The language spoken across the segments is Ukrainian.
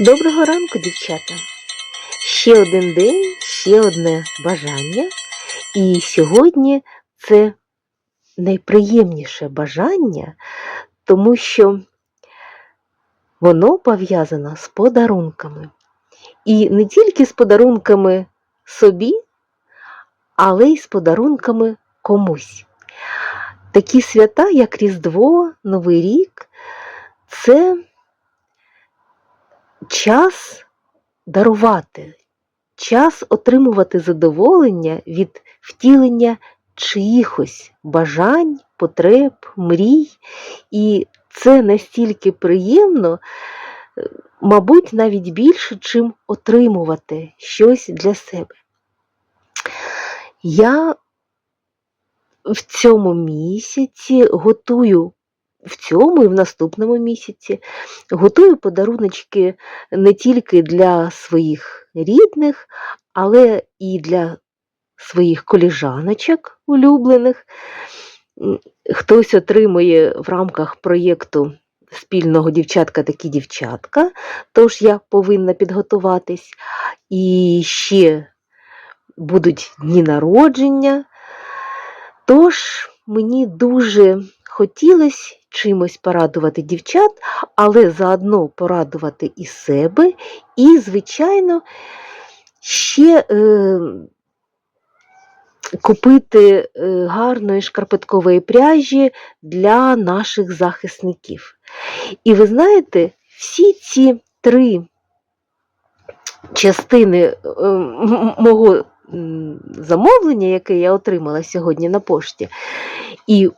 Доброго ранку, дівчата! Ще один день, ще одне бажання. І сьогодні це найприємніше бажання, тому що воно пов'язано з подарунками. І не тільки з подарунками собі, але й з подарунками комусь. Такі свята, як Різдво, Новий рік, це час дарувати, час отримувати задоволення від втілення чиїхось бажань, потреб, мрій. І це настільки приємно, е, мабуть, навіть більше, чим отримувати щось для себе. Я в цьому місяці готую в цьому і в наступному місяці готую подаруночки не тільки для своїх рідних, але і для своїх коліжаночок улюблених. Хтось отримує в рамках проєкту спільного дівчатка такі дівчатка, тож я повинна підготуватись. І ще будуть дні народження. Тож мені дуже хотілося чимось порадувати дівчат, але заодно порадувати і себе, і, звичайно, ще е, купити е, гарної шкарпеткової пряжі для наших захисників. І ви знаєте, всі ці три частини е, мого замовлення, яке я отримала сьогодні на пошті, і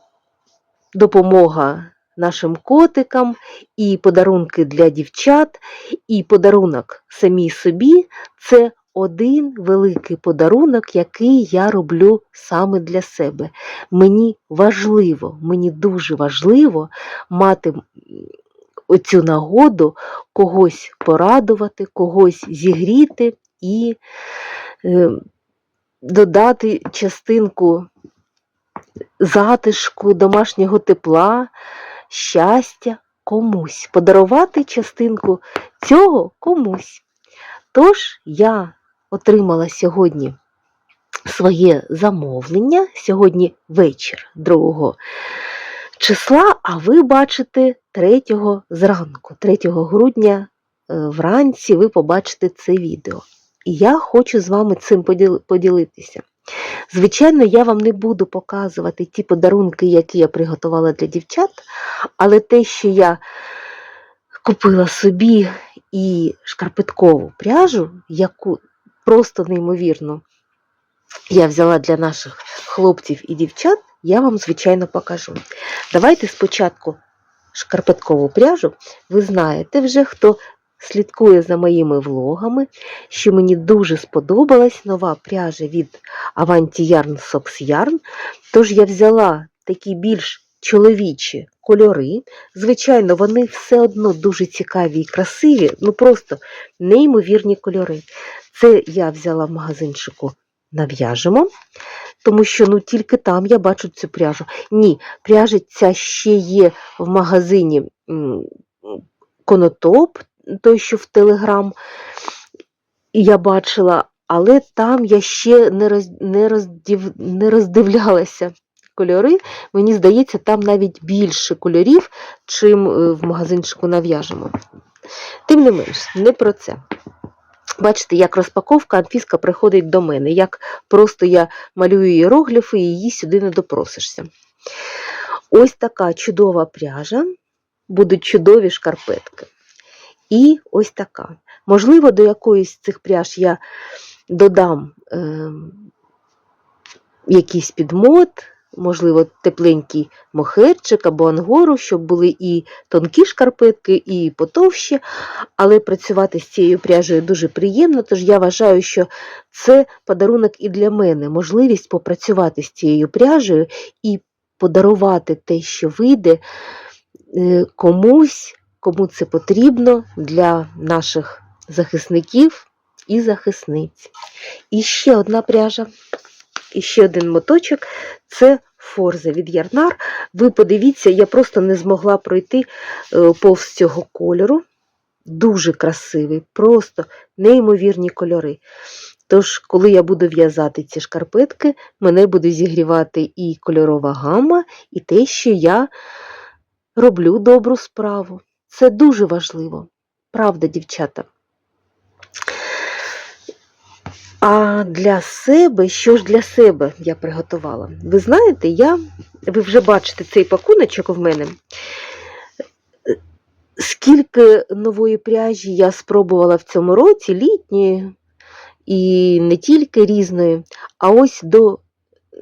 допомога нашим котикам, і подарунки для дівчат, і подарунок самій собі це один великий подарунок, який я роблю саме для себе. Мені важливо, мені дуже важливо мати оцю нагоду когось порадувати, когось зігріти і е, додати частинку затишку, домашнього тепла, щастя комусь, подарувати частинку цього комусь. Тож я отримала сьогодні своє замовлення, сьогодні вечір 2 числа, а ви бачите 3 зранку, 3 грудня е, вранці ви побачите це відео. І я хочу з вами цим поділитися. Звичайно, я вам не буду показувати ті подарунки, які я приготувала для дівчат, але те, що я купила собі і шкарпеткову пряжу, яку просто неймовірно я взяла для наших хлопців і дівчат, я вам, звичайно, покажу. Давайте спочатку шкарпеткову пряжу. Ви знаєте вже, хто слідкує за моїми влогами, що мені дуже сподобалась нова пряжа від Avanti Yarn Socks Yarn. Тож я взяла такі більш чоловічі кольори. Звичайно, вони все одно дуже цікаві і красиві, ну просто неймовірні кольори. Це я взяла в магазинчику нав'яжемо, тому що ну, тільки там я бачу цю пряжу. Ні, пряжа ця ще є в магазині Конотоп, той, що в Телеграм, я бачила, але там я ще не, роз, не, роздів, не роздивлялася кольори. Мені здається, там навіть більше кольорів, чим е, в магазинчику нав'яжемо. Тим не менш, не про це. Бачите, як розпаковка Анфіска приходить до мене, як просто я малюю іерогліфи і її сюди не допросишся. Ось така чудова пряжа, будуть чудові шкарпетки. І ось така. Можливо, до якоїсь з цих пряж я додам е, якийсь підмот, можливо, тепленький мохерчик або ангору, щоб були і тонкі шкарпетки, і потовщі, але працювати з цією пряжею дуже приємно, тож я вважаю, що це подарунок і для мене, можливість попрацювати з цією пряжею і подарувати те, що вийде е, комусь, кому це потрібно для наших захисників і захисниць. І ще одна пряжа, і ще один моточок це форза від Ярнар. Ви подивіться, я просто не змогла пройти е, повз цього кольору. дуже красивий, просто неймовірні кольори. Тож, коли я буду в'язати ці шкарпетки, мене буде зігрівати і кольорова гама, і те, що я роблю добру справу. Це дуже важливо. Правда, дівчата. А для себе, що ж для себе я приготувала? Ви знаєте, я, ви вже бачите цей пакуночок в мене. Скільки нової пряжі я спробувала в цьому році, літньої, і не тільки різної, а ось до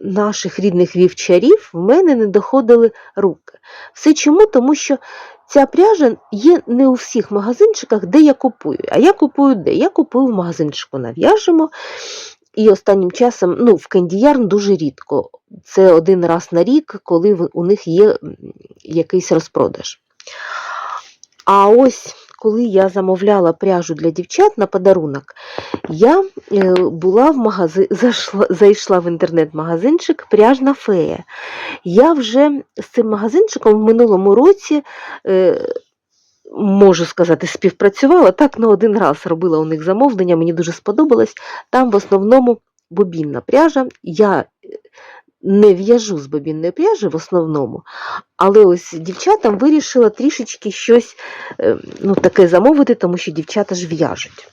наших рідних вівчарів в мене не доходили руки. Все чому? Тому що ця пряжа є не у всіх магазинчиках, де я купую. А я купую де? Я купую в магазинчику нав'яжемо. І останнім часом ну, в Кендіярн дуже рідко. Це один раз на рік, коли у них є якийсь розпродаж. А ось коли я замовляла пряжу для дівчат на подарунок, я е, була в магазин, зайшла, зайшла в інтернет-магазинчик Пряжна фея. Я вже з цим магазинчиком в минулому році. Е, Можу сказати, співпрацювала. Так, на один раз робила у них замовлення, мені дуже сподобалось. Там в основному бобінна пряжа. Я не в'яжу з бобінної пряжі в основному, але ось дівчатам вирішила трішечки щось е, ну, таке замовити, тому що дівчата ж в'яжуть.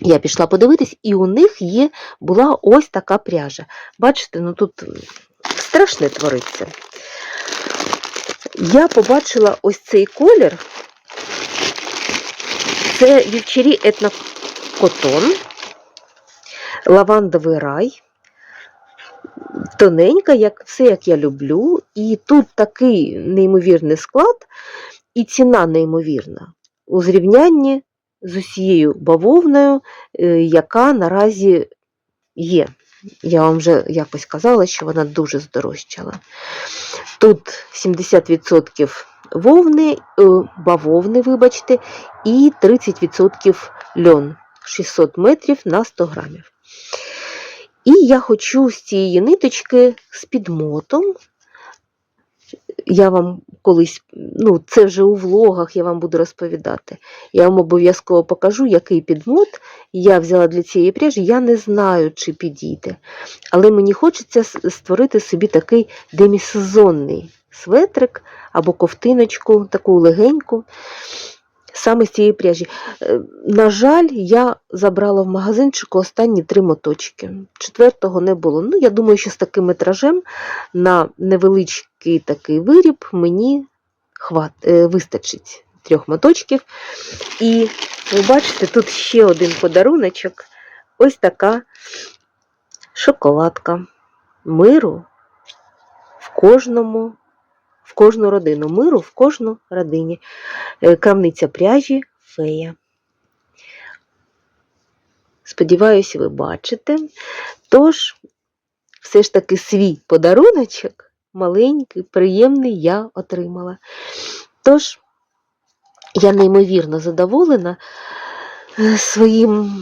Я пішла подивитись, і у них є, була ось така пряжа. Бачите, ну тут страшне твориться. Я побачила ось цей колір. Це вівчарі етнокотон, лавандовий рай. Тоненька, як все, як я люблю. І тут такий неймовірний склад, і ціна неймовірна у зрівнянні з усією бавовною, е, яка наразі є. Я вам вже якось казала, що вона дуже здорожчала. Тут 70% вовни, е, бавовни, вибачте, і 30% льон 600 метрів на 100 грамів. І я хочу з цієї ниточки з підмотом. Я вам колись, ну, це вже у влогах я вам буду розповідати. Я вам обов'язково покажу, який підмот я взяла для цієї пряжі. Я не знаю, чи підійде. Але мені хочеться створити собі такий демісезонний светрик або ковтиночку, таку легеньку, саме з цієї пряжі. Е, На жаль, я забрала в магазинчику останні три моточки. Четвертого не було. Ну, я думаю, що з таким метражем на невеличкий такий виріб мені хват, е, вистачить трьох моточків. І ви бачите, тут ще один подаруночок. Ось така шоколадка миру в кожному, в кожну родину. Миру в кожну родині. Е, Крамниця пряжі фея. Сподіваюся, ви бачите. Тож, все ж таки свій подаруночок, маленький, приємний, я отримала. Тож, я неймовірно задоволена своїм,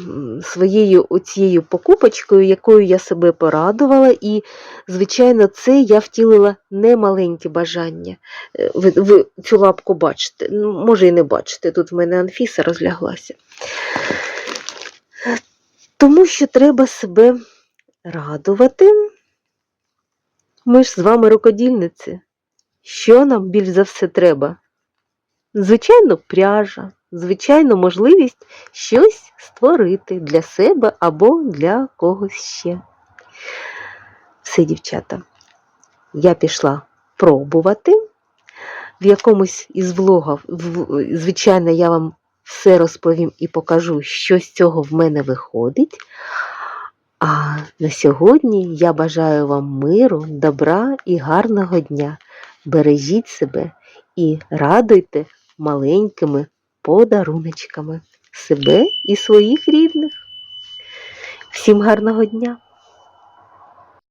своєю оцією покупочкою, якою я себе порадувала, і, звичайно, це я втілила не маленьке бажання. Е, Ви, ви цю лапку бачите, ну, може і не бачите, тут в мене Анфіса розляглася. Тому що треба себе радувати. Ми ж з вами рукодільниці. Що нам більш за все треба? Звичайно, пряжа, звичайно, можливість щось створити для себе або для когось ще. Все, дівчата, я пішла пробувати. В якомусь із влогів, звичайно, я вам все розповім і покажу, що з цього в мене виходить. А на сьогодні я бажаю вам миру, добра і гарного дня. Бережіть себе і радуйте маленькими подаруночками себе і своїх рідних. Всім гарного дня!